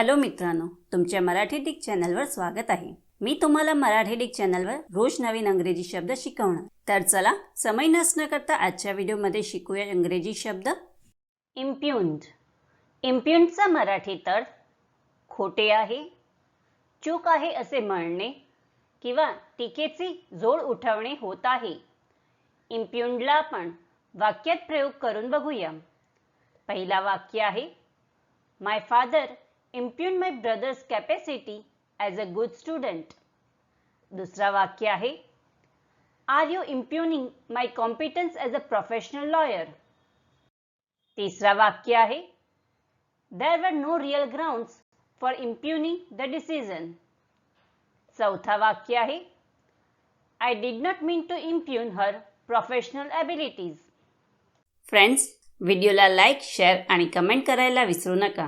Hello मित्रांनो तुमच्या Marathi Dick चॅनलवर स्वागत आहे. मी तुम्हाला मराठी डिक चॅनलवर रोज नवीन इंग्रजी शब्द शिकवणार. तर चला समय नसणं करता आजच्या व्हिडिओमध्ये शिकूया इंग्रजी शब्द. इम्प्युंड. इम्प्युंटचा मराठी तर खोटे आहे चूक आहे असे म्हणणे किंवा टीकेची जोड उठवणे होत आहे. इम्प्युंडला आपण वाक्यात प्रयोग करून बघूया. पहिला वाक्य आहे my father impugned my brothers capacity as a good student दुसरा वाक्य आहे are you impugning my competence as a professional lawyer तिसरा वाक्य आहे there were no real grounds for impugning the decision चौथा वाक्य आहे I did not mean to impugn her professional abilities friends व्हिडिओला लाईक शेअर आणि कमेंट करायला विसरू नका